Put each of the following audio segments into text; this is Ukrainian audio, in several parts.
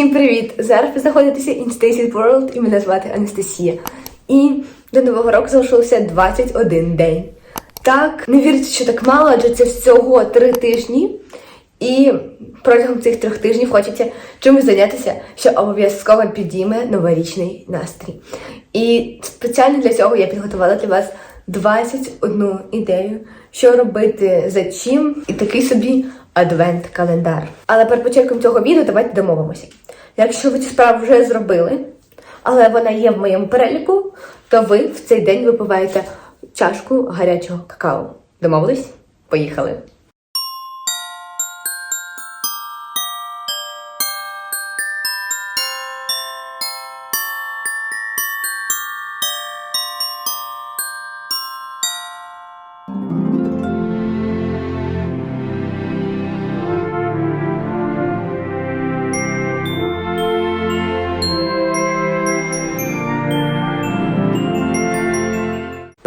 Всім привіт! Зараз ви знаходитеся in Stacy's World і мене звати Анастасія. І до нового року залишилося 21 день. Так, не віриться, що так мало, адже це всього три тижні. І протягом цих трьох тижнів хочеться чимось зайнятися, що обов'язково підійме новорічний настрій. І спеціально для цього я підготувала для вас 21 ідею, що робити за чим, і такий собі адвент-календар. Але перед початком цього відео давайте домовимося. Якщо ви цю справу вже зробили, але вона є в моєму переліку, то ви в цей день випиваєте чашку гарячого какао. Домовились? Поїхали!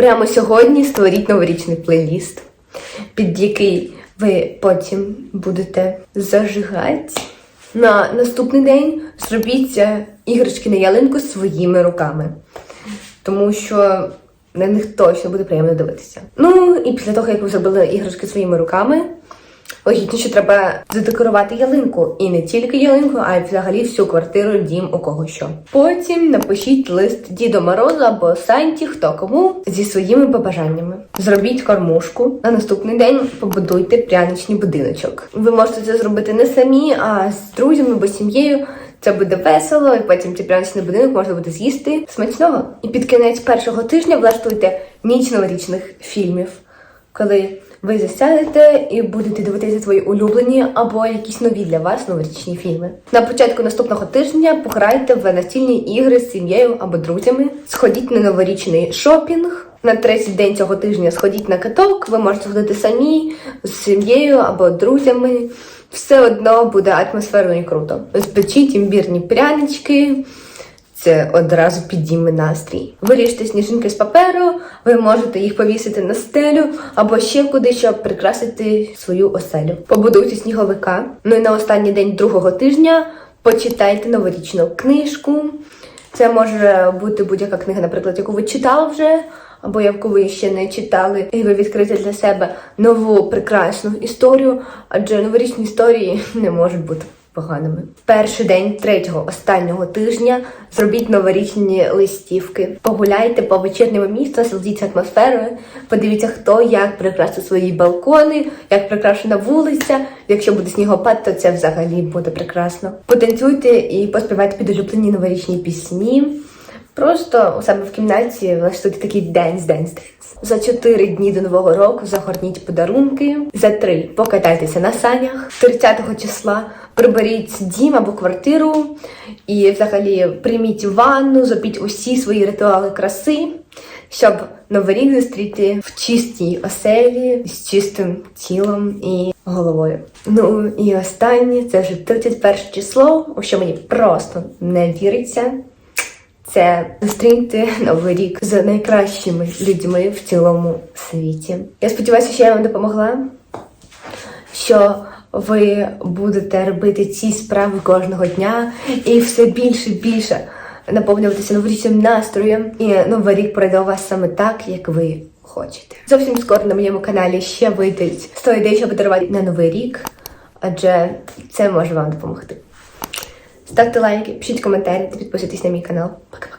Прямо сьогодні створіть новорічний плейліст, під який ви потім будете зажигати. На наступний день зробіть іграшки на ялинку своїми руками, тому що на них точно буде приємно дивитися. Ну і після того, як ви зробили іграшки своїми руками, логічно, що треба задекорувати ялинку. І не тільки ялинку, а й взагалі всю квартиру, дім, у кого що. Потім напишіть лист Діду Морозу або Санті, хто кому, зі своїми побажаннями. Зробіть кормушку. На наступний день побудуйте пряничний будиночок. Ви можете це зробити не самі, а з друзями або сім'єю. Це буде весело, і потім цей пряничний будинок можна буде з'їсти смачного. І під кінець першого тижня влаштуйте ніч новорічних фільмів, коли ви засядете і будете дивитися свої улюблені або якісь нові для вас новорічні фільми. На початку наступного тижня пограйте в настільні ігри з сім'єю або друзями. Сходіть на новорічний шопінг. На третій день цього тижня сходіть на каток. Ви можете ходити самі з сім'єю або друзями. Все одно буде атмосферно і круто. Спечіть імбірні прянички. Це одразу підійме настрій. Виріжте сніжинки з паперу, ви можете їх повісити на стелю або ще куди, щоб прикрасити свою оселю. Побудуйте сніговика. Ну і на останній день другого тижня почитайте новорічну книжку. Це може бути будь-яка книга, наприклад, яку ви читали вже, або яку ви ще не читали, і ви відкрите для себе нову прекрасну історію, адже новорічні історії не можуть бути поганими. Перший день третього останнього тижня зробіть новорічні листівки. Погуляйте по вечірньому місту, насолодіться атмосферою, подивіться, хто як прикрасив свої балкони, як прикрашена вулиця. Якщо буде снігопад, то це взагалі буде прекрасно. Потанцюйте і поспівайте під улюблені новорічні пісні. Просто у себе в кімнаті влаштуйте такий денс, денс, денс. За 4 дні до нового року загорніть подарунки. За 3 покатайтеся на санях. 30-го числа приберіть дім або квартиру. І взагалі прийміть ванну, зробіть усі свої ритуали краси, щоб новий рік зустріти в чистій оселі з чистим тілом і головою. Ну і останнє це вже 31 число, у що мені просто не віриться. Це зустріньте новий рік з найкращими людьми в цілому світі. Я сподіваюся, що я вам допомогла, що ви будете робити ці справи кожного дня і все більше і більше наповнюватися новорічним настроєм. І новий рік пройде у вас саме так, як ви хочете. Зовсім скоро на моєму каналі ще вийдуть 100 ідей, що подарувати на новий рік, адже це може вам допомогти. Ставте лайки, пишіть коментарі та підписуйтесь на мій канал. Пока.